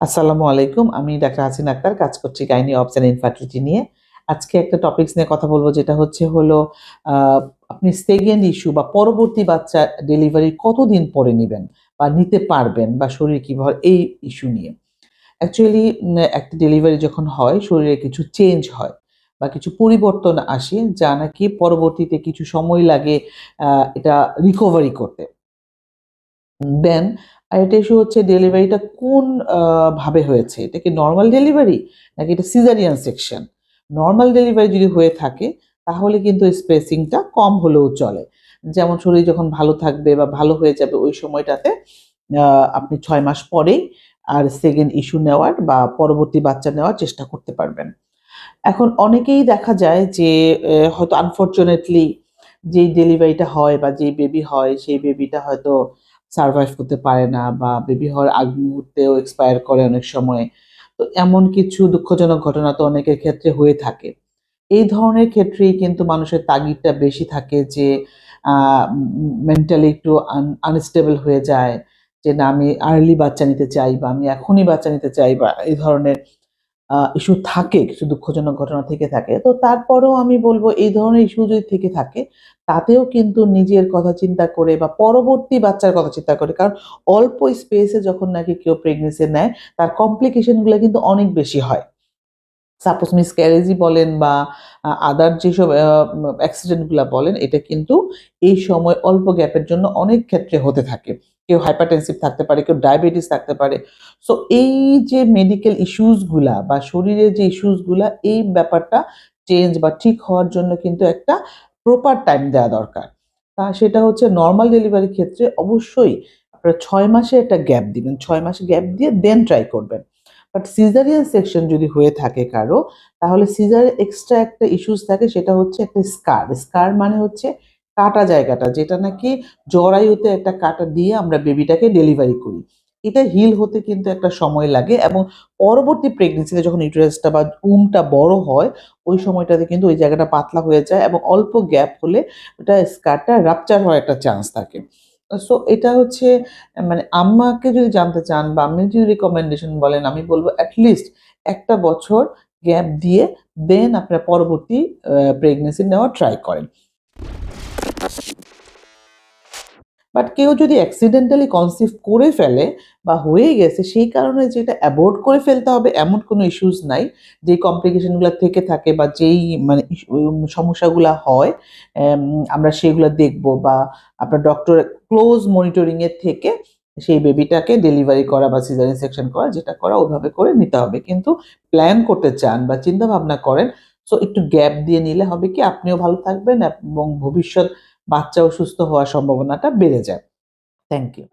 আসসালামু আলাইকুম, আমি ডাক্তার হাসিন আক্তার, কাজ করছি গাইনি অবস অ্যান্ড ইনফার্টিলিটি নিয়ে। আজকে একটা টপিকস নিয়ে কথা বলব, যেটা হচ্ছে হলো আপনি সেকেন্ড ইস্যু বা পরবর্তী বাচ্চা ডেলিভারি কতদিন পরে নেবেন বা নিতে পারবেন বা শরীর কীভাবে, এই ইস্যু নিয়ে। অ্যাকচুয়ালি একটা ডেলিভারি যখন হয়, শরীরে কিছু চেঞ্জ হয় বা কিছু পরিবর্তন আসে, যা নাকি পরবর্তীতে কিছু সময় লাগে এটা রিকভারি করতে। দেন আরেকটা ইস্যু হচ্ছে ডেলিভারিটা কোন ভাবে হয়েছে? এটা কি নর্মাল ডেলিভারি নাকি এটা সিজারিয়ান সেকশন নর্মাল ডেলিভারি যদি হয়ে থাকে, তাহলে কিন্তু স্পেসিংটা কম হলেও চলে। যেমন শরীর যখন ভালো থাকবে বা ভালো হয়ে যাবে, ওই সময়টাতে আপনি ছয় মাস পরেই আর সেকেন্ড ইস্যু নেওয়ার বা পরবর্তী বাচ্চা নেওয়ার চেষ্টা করতে পারবেন। এখন অনেকেই দেখা যায় যে হয়তো আনফর্চুনেটলি যেই ডেলিভারিটা হয় বা যেই বেবি হয়, সেই বেবিটা হয়তো সার্ভাইভ করতে পারে না বা বেবি হওয়ার আগ মুহূর্তেও এক্সপায়ার করে অনেক সময়। তো এমন কিছু দুঃখজনক ঘটনা তো অনেকের ক্ষেত্রে হয়ে থাকে। এই ধরনের ক্ষেত্রেই কিন্তু মানুষের তাগিদটা বেশি থাকে যে মেন্টালি একটু আনস্টেবল হয়ে যায়। যে না, আমি আর্লি বাচ্চা নিতে চাই বা আমি এখনই বাচ্চা নিতে চাই বা এই ধরনের ইস্যু থাকে, কিছু দুঃখজনক ঘটনা থেকে থাকে। তো তারপরেও আমি বলব, এই ধরনের ইস্যু যদি থেকে থাকে, তাতেও কিন্তু নিজের কথা চিন্তা করে বা পরবর্তী বাচ্চার কথা চিন্তা করে। কারণ অল্প স্পেসে যখন নাকি কেউ প্রেগনেন্সি নেয়, তার কমপ্লিকেশনগুলো কিন্তু অনেক বেশি হয়। সাপোজ মিসক্যারেজই বলেন বা আদার যেসব অ্যাক্সিডেন্টগুলো বলেন, এটা কিন্তু এই সময় অল্প গ্যাপের জন্য অনেক ক্ষেত্রে হতে থাকে। কেউ হাইপারটেনসিভ থাকতে পারে, কেউ ডায়াবেটিস থাকতে পারে। সো এই যে মেডিকেল ইস্যুসগুলা বা শরীরের যে ইস্যুসগুলা এই ব্যাপারটা চেঞ্জ বা ঠিক হওয়ার জন্য কিন্তু একটা প্রপার টাইম দেওয়া দরকার। তা সেটা হচ্ছে নর্মাল ডেলিভারির ক্ষেত্রে অবশ্যই আপনারা ছয় মাসে একটা গ্যাপ দিবেন। ছয় মাসে গ্যাপ দিয়ে দেন ট্রাই করবেন। বাট সিজারিয়ান সেকশন যদি হয়ে থাকে কারও, তাহলে সিজার এক্সট্রা একটা ইস্যুস থাকে, সেটা হচ্ছে একটা স্কার স্কার মানে হচ্ছে কাটা জায়গাটা, যেটা নাকি জরায়ুতে একটা কাটা দিয়ে আমরা বেবিটাকে ডেলিভারি করি। এটা হিল হতে কিন্তু একটা সময় লাগে এবং পরবর্তী প্রেগনেন্সিতে যখন ইউটারাসটা বা উমটা বড় হয়, ওই সময়টাতে কিন্তু ওই জায়গাটা পাতলা হয়ে যায় এবং অল্প গ্যাপ হলে ওটা স্কারটা রাপচার হওয়ার একটা চান্স থাকে। সো এটা হচ্ছে মানে আমাকে যদি জানতে চান বা আমি যদি রিকমেন্ডেশন বলেন, আমি বলব অ্যাটলিস্ট একটা বছর গ্যাপ দিয়ে দেন আপনারা পরবর্তী প্রেগনেন্সি নেওয়া ট্রাই করেন। বাট কেউ যদি অ্যাক্সিডেন্টালি কনসিভ করে ফেলে বা হয়ে গেছে, সেই কারণে যেটা অ্যাভয়েড করে ফেলতে হবে, এমন কোনো ইস্যুস নাই। যে কমপ্লিকেশনগুলো থেকে থাকে বা যেই মানে সমস্যাগুলো হয় আমরা সেগুলো দেখব বা আপনার ডক্টর ক্লোজ মনিটরিংয়ের থেকে সেই বেবিটাকে ডেলিভারি করা বা সিজারিন সেকশন করা, যেটা করা ওইভাবে করে নিতে হবে। কিন্তু প্ল্যান করতে চান বা চিন্তা ভাবনা করেন সো একটু গ্যাপ দিয়ে নিলে হবে কি, আপনিও ভালো থাকবেন এবং ভবিষ্যৎ বাচ্চাও সুস্থ হওয়ার সম্ভাবনাটা বেড়ে যায়। Thank you